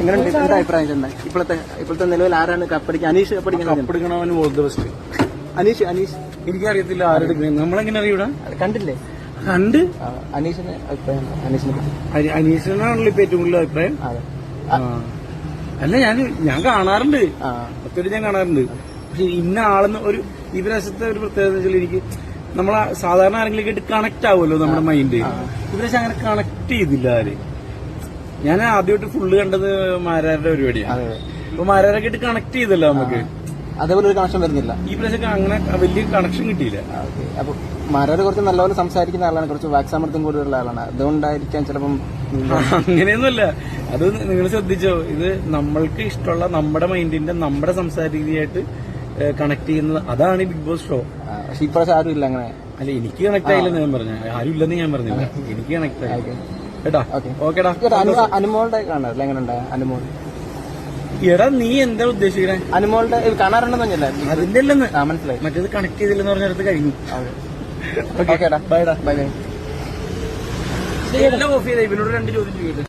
എങ്ങനെയുണ്ട് എന്താ അഭിപ്രായം ഇപ്പോഴത്തെ ഇപ്പോഴത്തെ നിലവിൽ ആരാണ് കപ്പടിക്കുക അനീഷ് കപ്പെടുക്കണവന് ബെസ്റ്റ് അനീഷ് അനീഷ്. എനിക്കറിയത്തില്ല ആരെടുക്കുന്നത് നമ്മളെങ്ങനെ അറിയൂടാ കണ്ടില്ലേ? കണ്ട്? അനീഷിന് അഭിപ്രായം അനീഷിനെ അനീഷിനാണല്ലോ ഇപ്പൊ ഏറ്റവും കൂടുതൽ അഭിപ്രായം. അല്ല ഞാൻ ഞാൻ കാണാറുണ്ട്. ഒത്തിരി ഞാൻ കാണാറുണ്ട്. പക്ഷെ ഇന്ന ആളെന്ന് ഒരു ഈ പ്രദേശത്തെ ഒരു പ്രത്യേകത എനിക്ക് നമ്മളെ സാധാരണ ആരെങ്കിലും കണക്ട് ആവുമല്ലോ നമ്മുടെ മൈൻഡ് ഇവരെ അങ്ങനെ കണക്ട് ചെയ്തില്ല ആര്. ഞാൻ ആദ്യമായിട്ട് ഫുള്ള് കണ്ടത് മാരാരുടെ പരിപാടിയാണ്. അപ്പൊ മാരാരൊക്കെ ആയിട്ട് കണക്ട് ചെയ്തല്ലോ നമുക്ക്. അതേപോലെ ഒരു കണക്ഷൻ വരുന്നില്ല. ഈ പ്രാവശ്യം അങ്ങനെ വലിയ കണക്ഷൻ കിട്ടിയില്ല. അപ്പൊ മാരാര് കുറച്ച് നല്ലപോലെ സംസാരിക്കുന്ന ആളാണ്. കുറച്ച് വാക്സാമർത്ഥ്യം കൂടുതലുള്ള ആളാണ്. അതുകൊണ്ടായിരിക്കാം ചിലപ്പം അങ്ങനെയൊന്നുമല്ല. അത് നിങ്ങൾ ശ്രദ്ധിച്ചോ. ഇത് നമ്മൾക്ക് ഇഷ്ടമുള്ള നമ്മുടെ മൈൻഡിന്റെ നമ്മുടെ സംസാര രീതിയായിട്ട് കണക്ട് ചെയ്യുന്നത്. അതാണ് ബിഗ് ബോസ് ഷോ പക്ഷെ ഇപ്രാവശ്യം ആരും ഇല്ല അങ്ങനെ. അല്ല എനിക്ക് കണക്ട് ആയില്ലെന്ന് ഞാൻ പറഞ്ഞു. ആരും ഇല്ലെന്ന് ഞാൻ പറഞ്ഞില്ല. എനിക്ക് കണക്ട് ആയി കേട്ടാ? ഓക്കെ ഓക്കേടാ അനു അനുമോളുടെ കാണാറില്ല എങ്ങനെ ഉണ്ടായ അനുമോൾ? എടാ നീ എന്താ ഉദ്ദേശിക്കണേ? അനുമോളുടെ കാണാറുണ്ടെന്ന് പറഞ്ഞില്ല? അതിന്റെ അല്ലെന്ന് മനസ്സിലായി. മറ്റേത് കണക്ട് ചെയ്തില്ലെന്ന് പറഞ്ഞിടത്ത് കഴിഞ്ഞു. ഓക്കേടാ ബൈഡാ ബൈ ബൈ എല്ലാം ഓഫ് ചെയ്ത. ഇവനോട് രണ്ട് ചോദ്യം ചോദിക്കട്ടെ.